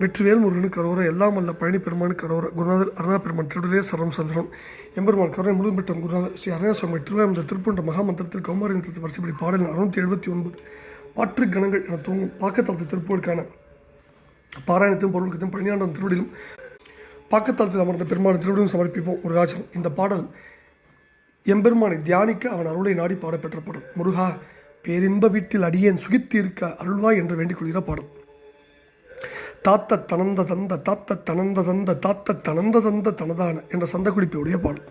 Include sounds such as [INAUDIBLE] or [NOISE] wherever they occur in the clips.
வெற்றிவேல் முருகனுக்கு கரோர எல்லாம் அல்ல பழனி பெருமானுக்கு கரோர. குருநாதர் அருணா பெருமான் திருடலே சரம் சந்திரன் எம்பெருமான் கரோரை முழுமிட்டம் குருநாதர் ஸ்ரீ அருணாசுவாமி திருவாயந்த திருப்பூண்ட மகாமந்திரத்தில் கௌமாரி தத்து வரிசைப்படி பாடல் அறுநூத்தி எழுபத்தி ஒன்பது பாற்று கணங்கள் என தூங்கும் பாக்கத்தலத்து திருப்பூருக்கான பாராயணத்தையும் பொருளுக்கத்தையும் பழனியாண்டம் திருவடியிலும் பாக்கத்தளத்தில் அமர்ந்த பெருமாள் திருவடியும் சமர்ப்பிப்போம். முருகாச்சலம். இந்த பாடல் எம்பெருமானை தியானிக்க அவன் அருளை நாடி பாடப்பெற்ற பாடல். முருகா பேரின்ப வீட்டில் அடியேன் சுகித்து இருக்க அருள்வாய் என்று வேண்டிக் கொள்கிற பாடல். தாத்த தனந்த தந்த தாத்த தனந்த தந்த தாத்த தனந்த தந்த தனதான என்ற சந்தக்குறிப்பையுடைய பாடல்.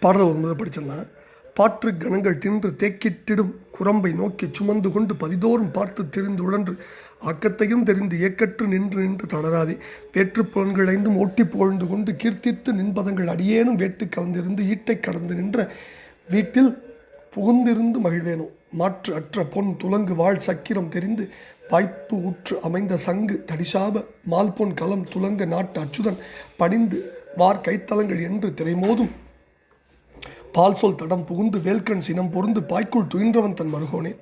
பாடல் ஒரு முதல் படிச்சிடலாம். பாற்று கணங்கள் தின்று தேக்கிட்டிடும் குரம்பை நோக்கி சுமந்து கொண்டு பதிதோறும் பார்த்து தெரிந்து உழன்று ஆக்கத்தையும் தெரிந்து ஏக்கற்று நின்று நின்று தளராதே. வேற்றுப் புலன்கள் ஐந்தும் ஓட்டி புகழ்ந்து கொண்டு கீர்த்தித்து நின்பதங்கள் அடியேனும் வேட்டு கலந்திருந்து ஈட்டை கடந்து நின்ற வீட்டில் புகுந்திருந்து மகிழ்வேனோ? மாற்று அற்ற பொன் துலங்கு வாழ் சக்கிரம் தெரிந்து வாய்ப்பு உற்று அமைந்த சங்கு தடிசாப மால்பொன் கலம் துலங்க நாட்டு அச்சுதன் பணிந்து வார் கைத்தலங்கள் என்று திரைமோதும். பால் சொல் தடம் புகுந்து வேல்கண் சினம் பொருந்து பாய்க்குள் துயின்றவன் தன் மருகோனே.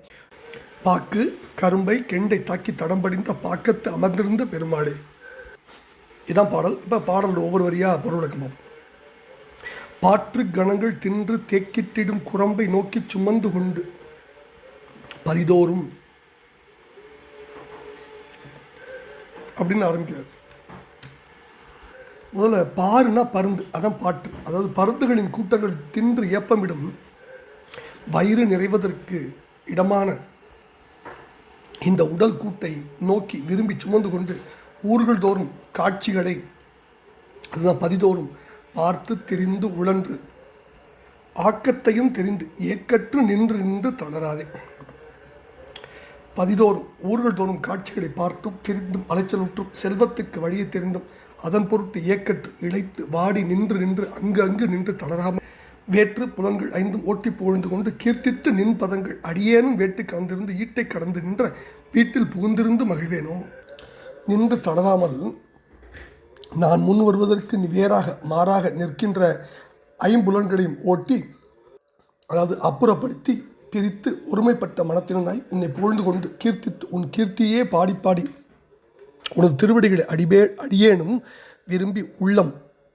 பாக்கு கரும்பை கெண்டை தாக்கி தடம் படிந்த பாக்கத்து அமர்ந்திருந்த பெருமாளே. இதான் பாடல். இப்போ பாடல் ஒவ்வொரு வரியாக பொருள் பாற்று கணங்கள் தின்று தேக்கிட்டிடும் குரம்பை நோக்கி சுமந்து கொண்டு பரிதோறும் அப்படின்னு ஆரம்பிக்கிறார். முதல்ல பாருன்னா பருந்து அதான் பாட்டு. அதாவது பருந்துகளின் கூட்டங்கள் தின்று ஏப்பமிடும் வயிறு நிறைவதற்கு இடமான இந்த உடல் கூட்டை நோக்கி விரும்பி சுமந்து கொண்டு ஊர்கள் தோறும் காட்சிகளை அதுதான் பதிதோறும் பார்த்து தெரிந்து உழன்று. ஆக்கத்தையும் தெரிந்து ஏக்கற்று நின்று நின்று தளராதே. பதிதோறும் ஊர்கள் தோறும் காட்சிகளை பார்த்தும் தெரிந்தும் அலைச்சலுற்றும் செல்வத்துக்கு வழியை தெரிந்தும் அதன் பொருட்டு ஏக்கற்று இழைத்து வாடி நின்று நின்று அங்கு அங்கு நின்று தளராமல் வேற்று புலன்கள் ஐந்தும் ஓட்டி புகழ்ந்து கொண்டு கீர்த்தித்து நின் பதங்கள் அடியேனும் வேட்டு கலந்திருந்து ஈட்டை கடந்து நின்ற வீட்டில் புகுந்திருந்து மகிழ்வேனோ? நின்று தளராமல் நான் முன் வருவதற்கு வேறாக மாறாக நிற்கின்ற ஐம்புலன்களையும் ஓட்டி அதாவது அப்புறப்படுத்தி பிரித்து ஒருமைப்பட்ட மனத்தினாய் உன்னை புகழ்ந்து கொண்டு கீர்த்தித்து உன் கீர்த்தியே பாடி பாடி உனது திருவடிகளை அடிபே அடியேனும் விரும்பி உள்ளம்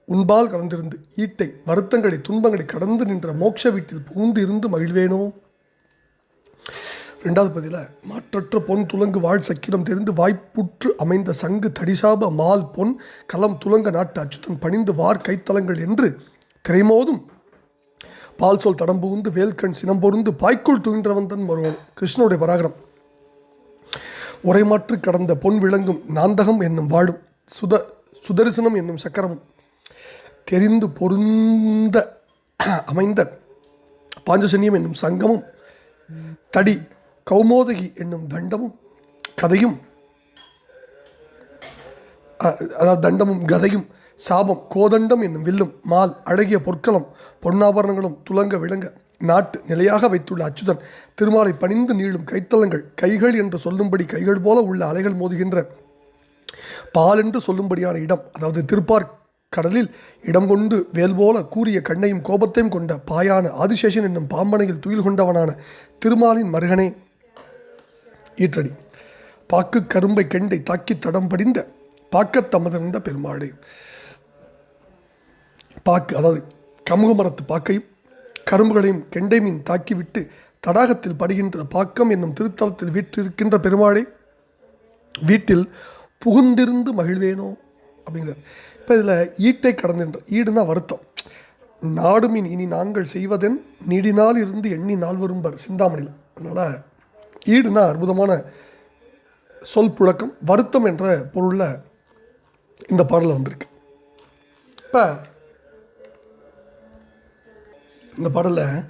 உன்பால் கலந்திருந்து ஈட்டை வருத்தங்களை துன்பங்களை கடந்து நின்ற மோட்ச வீட்டில் புகுந்து இருந்து மகிழ்வேனோ? ரெண்டாவது பதில மாற்றற்ற பொன் துலங்கு வாழ் சக்கிரம் தெரிந்து வாய்ப்புற்று அமைந்த சங்கு தடிசாப மால் பொன் களம் துலங்க நாட்டு அச்சுதன் பணிந்து வார் கைத்தலங்கள் என்று திரைமோதும் பால் சொல் தடம் புகுந்து வேல்கண் சினம் பொருந்து பாய்க்குள் துயின்றவன் தன் வருவன் கிருஷ்ணனுடைய பராகரம் உரைமாற்று கடந்த பொன் விளங்கும் நாந்தகம் என்னும் வாழும் சுத சுதரிசனம் என்னும் சக்கரமும் தெரிந்து பொருந்த அமைந்த பாஞ்சசன்யம் என்னும் சங்கமும் தடி கௌமோதகி என்னும் தண்டமும் கதையும் அதாவது தண்டமும் கதையும் சாபம் கோதண்டம் என்னும் வில்லும் மால் அழகிய பொற்களும் பொன்னாபரணங்களும் துலங்க விளங்க நாட்டு நிலையாக வைத்துள்ள அச்சுதன் திருமாலை பணிந்து நீளும் கைத்தலங்கள் கைகள் என்று சொல்லும்படி கைகள் போல உள்ள அலைகள் மோதுகின்ற பால் என்று சொல்லும்படியான இடம் அதாவது திருப்பார் கடலில் இடம் கொண்டு வேல் போல கூறிய கண்ணையும் கோபத்தையும் கொண்ட பாயான ஆதிசேஷன் என்னும் பாம்பனையில் துயில் கொண்டவனான திருமாலின் மருகனே. ஈற்றடி. பாக்கு கரும்பை கெண்டை தாக்கி தடம் படிந்த பாக்கத்தமர்ந்த பெருமாளே. பாக்கு அதாவது கமுக மரத்து பாக்கையும் கரும்புகளையும் கெண்டை மீன் தாக்கிவிட்டு தடாகத்தில் படுகின்ற பாக்கம் என்னும் திருத்தலத்தில் வீற்றிருக்கின்ற பெருமாளே வீட்டில் புகுந்திருந்து மகிழ்வேனோ? அப்படிங்கிறார். இப்போ இதில் ஈட்டை கடந்துன்ற ஈடுனா வருத்தம். நாடுமின் இனி நாங்கள் செய்வதென் நீடினால் இருந்து எண்ணி நாள் வரும்பர் சிந்தாமணியில். அதனால் ஈடுனா அற்புதமான சொல் புழக்கம் வருத்தம் என்ற பொருளில் இந்த பாடலில் வந்திருக்கு. இப்போ இந்த பாடலில்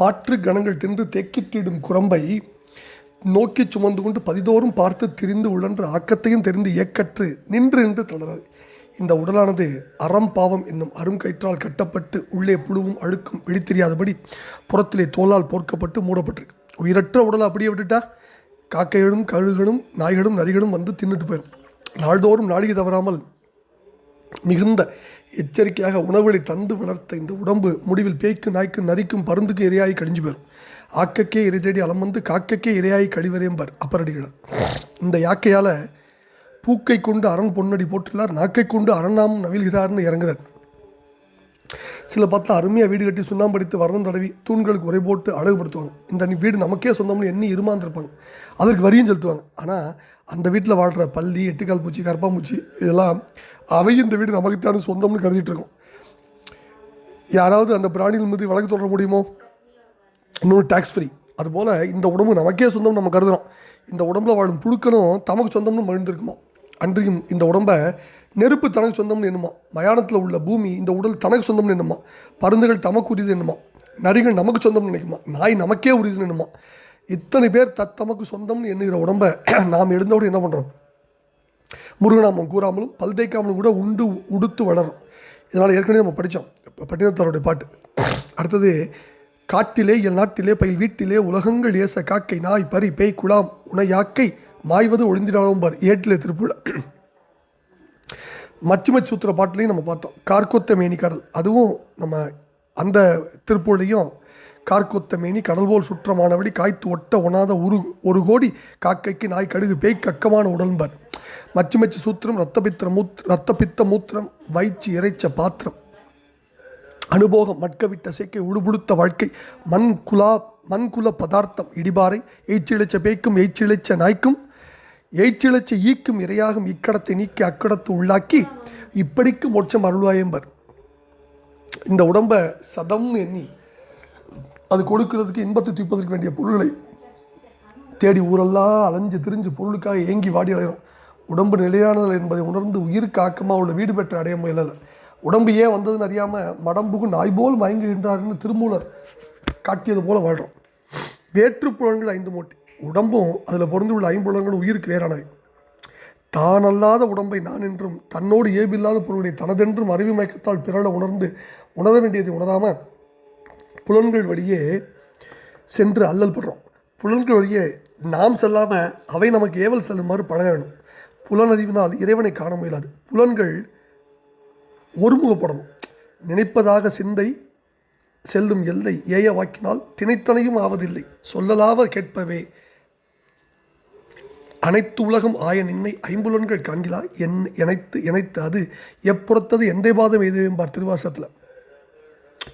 பாற்று கணங்கள் தின்று தேக்கிட்டிடும் குரம்பை நோக்கி சுமந்து கொண்டு பதிதோறும் பார்த்து திரிந்து உழன்று ஆக்கத்தையும் தெரிந்து இயக்கற்று நின்று நின்று தளராது இந்த உடலானது அறம் பாவம் என்னும் அருங்கயிற்றால் கட்டப்பட்டு உள்ளே புழுவும் அழுக்கும் வெளித்தெரியாதபடி புறத்திலே தோலால் போர்க்கப்பட்டு மூடப்பட்டிருக்கு. உயிரற்ற உடலை அப்படியே விட்டுட்டா காக்கைகளும் கழுகுகளும் நாய்களும் நரிகளும் வந்து தின்னுட்டு போயிடும் நாள்தோறும் நாளிகை தவறாமல் மிகுந்த எச்சரிக்கையாக உணவுகளை தந்து வளர்த்த இந்த உடம்பு முடிவில் பேய்க்கு நாய்க்கு நரிக்கும் பருந்துக்கும் இரையாகி கழிஞ்சு போயிடும் ஆக்கக்கே இறை தேடி அலம் வந்து காக்கக்கே இரையாகி கழிவரேம்பார் அப்பரடிகிறார் இந்த யாக்கையால் பூக்கை கொண்டு அரண் பொன்னடி போட்டுள்ளார் நாக்கை கொண்டு அரணாம் நவில்கிறார்னு இறங்குறார். சில பார்த்தா அருமையாக வீடு கட்டி சுண்ணாம்படித்து வர்ணம் தடவி தூண்களுக்கு உரை போட்டு அழகுபடுத்துவாங்க. இந்த வீடு நமக்கே சொந்தம்னு எண்ணி இருமாந்திருப்பாங்க. அதற்கு வரியும் செலுத்துவாங்க. ஆனால் அந்த வீட்டில் வாழ்கிற பள்ளி எட்டுக்கால் பூச்சி கருப்பாம்பூச்சி இதெல்லாம் அவையும் இந்த வீடு நமக்குத்தானே சொந்தம்னு கருதிட்டு இருக்கோம். யாராவது அந்த பிராணிகள் மீது வழக்கு தொடர முடியுமோ? இன்னொன்று டேக்ஸ் ஃப்ரீ அதுபோல் இந்த உடம்பு நமக்கே சொந்தம் நம்ம கருதுகிறோம் இந்த உடம்புல வாழும் புழுக்களும் தமக்கு சொந்தம்னு மகிழ்ந்திருக்குமா? அன்றையும் இந்த உடம்பை நெருப்பு தனக்கு சொந்தம்னு என்னமா. மயானத்தில் உள்ள பூமி இந்த உடல் தனக்கு சொந்தம்னு என்னமா. பருந்துகள் தமக்கு உரியது எண்ணுமா நரிகள் நமக்கு சொந்தம்னு நினைக்குமா? நாய் நமக்கே உரியதுன்னு என்னுமா. இத்தனை பேர் தத்தமக்கு சொந்தம்னு எண்ணுகிற உடம்பை [CLEARS THROAT] நாம் எழுந்தோடு என்ன பண்ணுறோம் முருகநாமம் கூறாமலும் பல் தேய்க்காமலும் கூட உண்டு உடுத்து வளரும். இதனால் ஏற்கனவே நம்ம படித்தோம் பட்டினத்தாருடைய பாட்டு. [CLEARS THROAT] அடுத்தது காட்டிலே எல் நாட்டிலே பயில் வீட்டிலே உலகங்கள் ஏச காக்கை நாய் பறி பேய் குழாம் உனையாக்கை மாய்வது ஒழிந்திடாலும் பார் ஏட்டிலே திருப்புழ [CLEARS THROAT] மச்சுமச்சு சூத்திர பாட்டிலையும் நம்ம பார்த்தோம். கார்கொத்த மேனி கடல். அதுவும் நம்ம அந்த திருப்பூர்லையும் கார்கொத்த மேனி கடல் போல் சுற்றமானபடி காய்த்து ஒட்ட ஒணாத ஒரு ஒரு கோடி காக்கைக்கு நாய் கடுகு பேய் கக்கமான உடல்பர் மச்சு மச்சு சூத்திரம் ரத்த பித்திர மூத் ரத்த பித்த மூத்திரம் வயிற்று இறைச்ச பாத்திரம். அனுபோகம் மட்கவிட்ட சேக்கை உடுபுடுத்த வாழ்க்கை மண் குலா மண்குல பதார்த்தம் இடிபாறை எய்ச்சிழைச்ச பேய்க்கும் எய்ச்சிழைச்ச நாய்க்கும் எய்ச்சிழைச்ச ஈக்கும் இரையாகும் இக்கடத்தை நீக்கி அக்கடத்து உள்ளாக்கி இப்படிக்கு மோட்சம் அருள்வாயம்பர் இந்த உடம்பை சதம்னு எண்ணி அது கொடுக்கறதுக்கு இன்பத்தை தூப்பதற்கு வேண்டிய பொருள்களை தேடி ஊரெல்லாம் அலைஞ்சு திரிஞ்சு பொருளுக்காக ஏங்கி வாடி அலைகிறோம். உடம்பு நிலையானது என்பதை உணர்ந்து உயிருக்கு ஆக்கமாக உள்ள வீடு பெற்ற அடைய முயலலை. உடம்பு ஏன் வந்ததுன்னு அறியாமல் மடம்புகு நாய் போல் மயங்குகின்றார்னு திருமூலர் காட்டியது போல வாழ்கிறோம் வேற்று புலன்கள் ஐந்து மூட்டி. உடம்பும் அதில் பொருந்துள்ள உள்ள ஐம்புலன்களும் உயிருக்கு வேறானவை. தான் அல்லாத உடம்பை நான் என்றும் தன்னோடு ஏபில்லாத பொருளுடைய தனதென்றும் அறிவு மயக்கத்தால் பிறட உணர்ந்து உணர வேண்டியதை உணராமல் புலன்கள் வழியே சென்று அல்லல் படுறோம். புலன்கள் வழியே நாம் செல்லாமல் அவை நமக்கு ஏவல் செல்லுமாறு பழக வேணும். புலனறிவினால் இறைவனை காண முயலாது. புலன்கள் ஒருமுகப்படணும். நினைப்பதாக சிந்தை செல்லும் எல்லை ஏய வாக்கினால் திணைத்தனையும் ஆவதில்லை. சொல்லலாவ கேட்பவே அனைத்து உலகம் ஆய நின்னை ஐம்புலன்கள் காண்கிலா? என் இணைத்து இணைத்து அது எப்புறத்தது? எந்தை பாதம் எதுவேம்பார் திருவாசத்தில்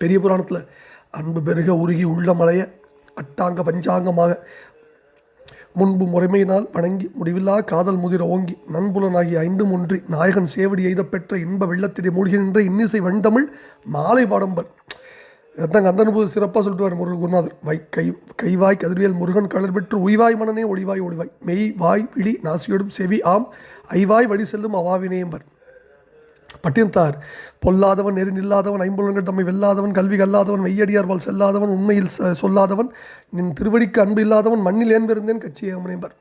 பெரிய புராணத்தில் அன்பு பெருக உருகி உள்ள மலைய அட்டாங்க பஞ்சாங்கமாக முன்பு முறைமையினால் வணங்கி முடிவில்லா காதல் முதிர ஓங்கி நண்புலனாகிய ஐந்தும் ஒன்றி நாயகன் சேவடி எய்தப் பெற்ற இன்ப வெள்ளத்திலே மூழ்கி நின்ற இன்னிசை வண்டமிழ் மாலை பாடம்பர் இதைத்தாங்க அந்த அனுபவம் சிறப்பாக சொல்லிட்டு வர முருகன் குருநாதர். வை கை கைவாய் கதிர்வியல் முருகன் கலர் பெற்று உய்வாய் மனனே ஒளிவாய் ஒளிவாய். மெய் வாய் விழி நாசியோடும் செவி ஆம். ஐவாய் வழி செல்லும் அவாவினேம்பர் பட்டினத்தார் பொல்லாதவன் நெறி நில்லாதவன் தம்மை வெல்லாதவன் கல்வி கல்லாதவன் மெய்யடியார்வால் செல்லாதவன் உண்மையில் சொல்லாதவன் நின் திருவடிக்கு அன்பு இல்லாதவன் மண்ணில் ஏன்பிருந்தேன் கட்சியை அமனைம்பர்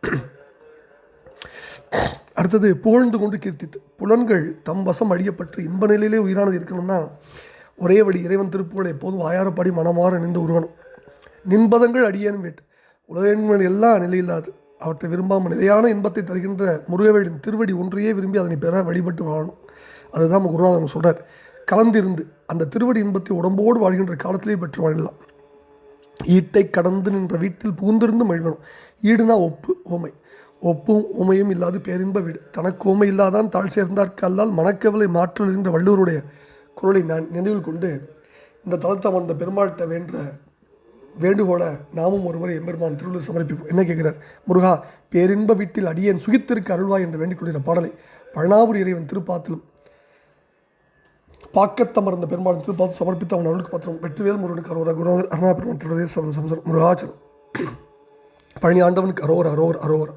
அடுத்தது புகழ்ந்து கொண்டு கீர்த்தித்து. புலன்கள் தம் வசம் அழியப்பட்டு இன்ப நிலையிலே உயிரானது இருக்கணும்னா ஒரே வழி இறைவன் திருப்புகளை எப்போதும் வாயாரப்படி மனமாற நின்று உருவனும் நின்பதங்கள் அடியேனும் வேட்டு உலகங்கள் எல்லாம் நிலையில்லாது. அவற்றை விரும்பாமல் நிலையான இன்பத்தை தருகின்ற முருகவேலின் திருவடி ஒன்றையே விரும்பி அதனை பெற வழிபட்டு வாழணும். அதுதான் நம்ம குருநாதன் சொல்கிறார் கலந்திருந்து அந்த திருவடி இன்பத்தை உடம்போடு வாழ்கின்ற காலத்திலே பெற்று வாழலாம். ஈட்டை கடந்து நின்ற வீட்டில் பூந்திருந்து மகிழணும் ஈடுனா ஒப்பு ஓமை ஒப்பும் உமையும் இல்லாது பேரின்ப வீடு. தனக்கு உமை இல்லாதான் தாழ் சேர்ந்தார்க்கு அல்லால் மனக்கவலை மாற்றுகின்ற என்ற வள்ளுவருடைய குரலை நான் நினைவில் கொண்டு இந்த தளத்தை அந்த பெருமாள்கிட்ட வேண்ட வேண்டுகோளை நாமும் ஒருமுறை எம்பெருமான் திருவள்ளுவர் சமர்ப்பிப்போம். என்ன கேட்கிறார்? முருகா பேரின்ப வீட்டில் அடியேன் சுகித்திருக்க அருள்வாய் என்று வேண்டிக் கொள்கிற பாடலை பழனாபுரி இறைவன் திருப்பாத்திலும் பாக்கத்தமர்ந்த பெருமாள் திருப்பாத்து சமர்ப்பித்து அவன் அருளுக்கு பத்திரம். வெற்றிவேல் முருகனுக்கு அரோர குருநாதர் அருணா பெருமான் திருடரே சமசம் பழனி ஆண்டவனுக்கு அரோர் அரோர் அரோர்.